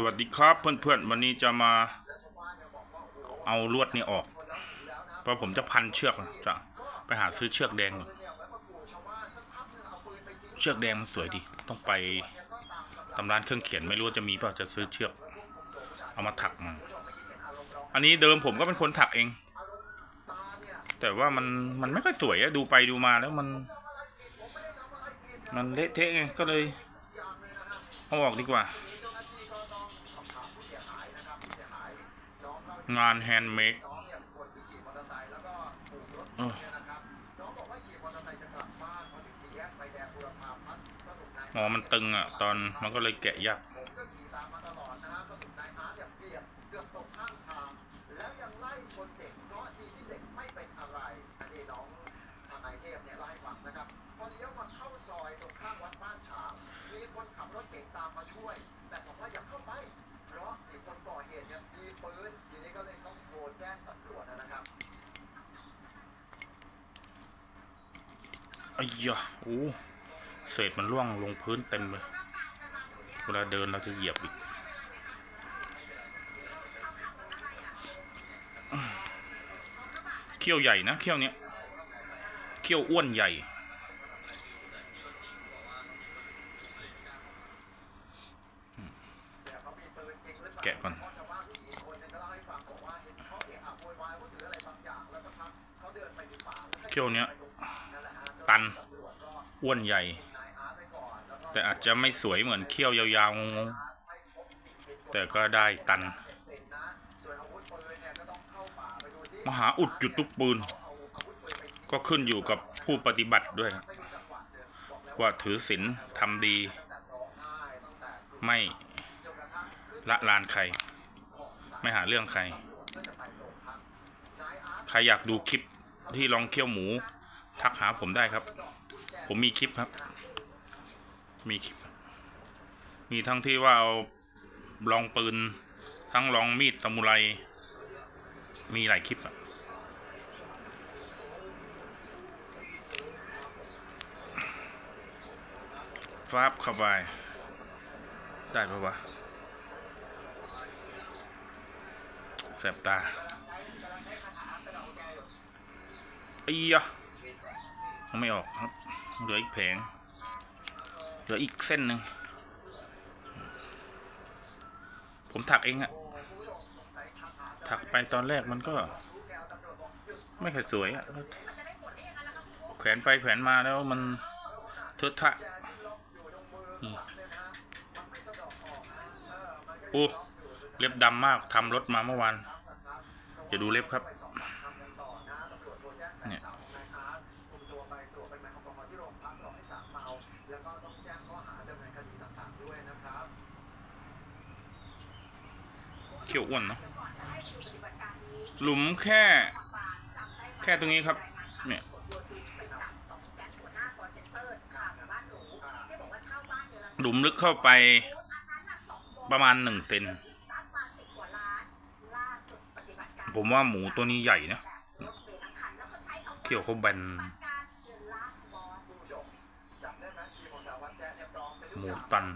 สวัสดีครับเพื่อนๆวันนี้จะมาเอาลวดนี้ออก เพราะผมจะพันเชือกจะไปหาซื้อเชือกแดง เชือกแดงมันสวยดี ต้องไปตำร้านเครื่องเขียนไม่รู้จะมีเปล่าจะซื้อเชือก เอามาถักมาอันนี้เดิมผมก็เป็นคนถักเอง แต่ว่ามันมันไม่ค่อยสวยอะดูไปดูมาแล้วมัน มันเละเทะไงก็เลยเอาออกดีกว่า งานแฮนด์เมดเอออ๋อ มันตึงอะ ตอนมันก็เลยแกะยากมีคนขับรถเก่งตามมาช่วย แต่บอกว่าอย่าเข้าไปเพ ราะไอ้คนก่อเหตุเนี่ยมีปืนทีนี้ก็เลยต้องโทรแจ้งตำรวจนะครับไอ้ยะโอ้เศษมันร่วงลงพื้นเต็มเลยเวลาเดินเราจะเหยียบอีกเขี้ยวใหญ่นะเขี้ยวเนี้ยเขี้ยวอ้วนใหญ่ แกะก่อนเขี้ยวเนี้ยตันอ้วนใหญ่ แต่อาจจะไม่สวยเหมือนเขี้ยวยาวๆงงๆแต่ก็ได้ตัน มหาอุดจุดทุกปืน ก็ขึ้นอยู่กับผู้ปฏิบัติด้วย ว่าถือศีลทำดี ไม่ ละลานใคร ไม่หาเรื่องใคร ใครอยากดูคลิปที่ลองเคี่ยวหมู ทักหาผมได้ครับ ผมมีคลิปครับ มีคลิป มีทั้งที่ว่าเอาลองปืน ทั้งลองมีดสมุไร มีหลายคลิปอะฟาบเข้าไป ได้ปะวะ แสบตาอียะไม่ออกครับ เหลืออีกแผง เหลืออีกเส้นหนึ่ง ผมถักเองอะถักไปตอนแรกมันก็ ไม่ค่อยสวยอะแขวนไปแขวนมาแล้วมันเทอะทะโอ้ เล็บดำมากทำรถมาเมื่อวานอย่าดูเล็บครับเนี่ยเขียวอ้วนเนาะหลุมแค่ แค่ตรงนี้ครับ เนี่ยหลุมลึกเข้าไปประมาณหนึ่งเซน ผมว่าหมูตัวนี้ใหญ่นะเขี้ยวเขาแบนหมูตัน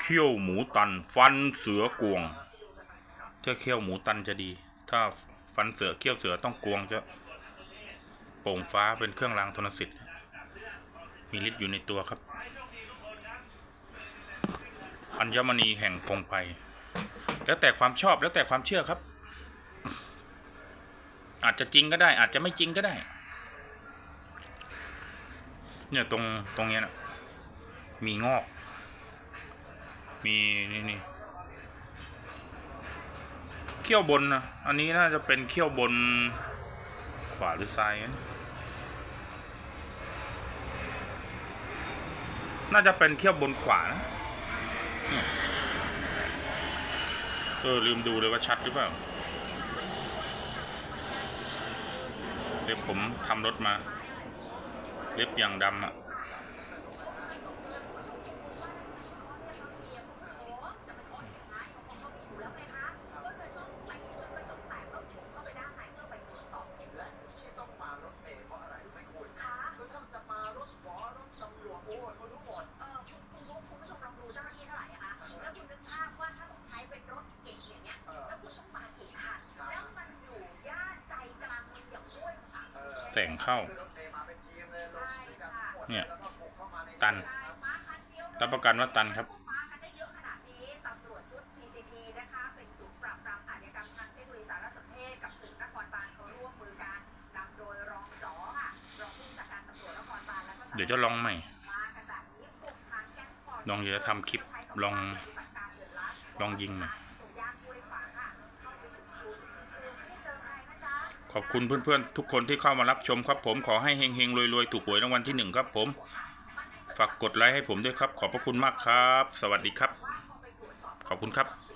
เขี้ยวหมูตัน ฟันเสือกวงถ้าเขี้ยวหมูตันจะดี ถ้าฟันเสือเขี้ยวเสือต้องกวงจะโป่งฟ้าเป็นเครื่องรางธนสิทธิ์ มีฤทธิ์อยู่ในตัวครับ อัญมณีแห่งพงไพรแล้วแต่ความชอบแล้วแต่ความเชื่อครับ อาจจะจริงก็ได้ อาจจะไม่จริงก็ได้ เนี่ยตรงตรงเนี้ยนะมีงอก มีนี่นี่เขี้ยวบนนะอันนี้น่าจะเป็นเขี้ยวบนขวาหรือซ้ายนะน่าจะเป็นเขี้ยวบนขวานะเออลืมดูเลยว่าชัดหรือเปล่า เล็บผมทำรถมา เล็บอย่างดำอะ คโนโลยีสารสนเทศกับสื่อนครบาลเขาร่วมมือกันนำโดยรองจ๋อค่ะรองผู้บัญชาการตำรวจนครบาลและก็สารวัตรเดี๋ยวจะลองใหม่มากันแบบนี้บุกทางแก๊สพอร์ตลองเดี๋ยวจะทำคลิป ลอง ลองยิงหน่อย ขอบคุณเพื่อนๆ ทุกคนที่เข้ามารับชมครับผมขอให้เฮงๆรวยๆ ถูกหวยรางวัลที่หนึ่งครับผม ฝากกดไลค์ให้ผมด้วยครับ ขอบพระคุณมากครับ สวัสดีครับ ขอบคุณครับ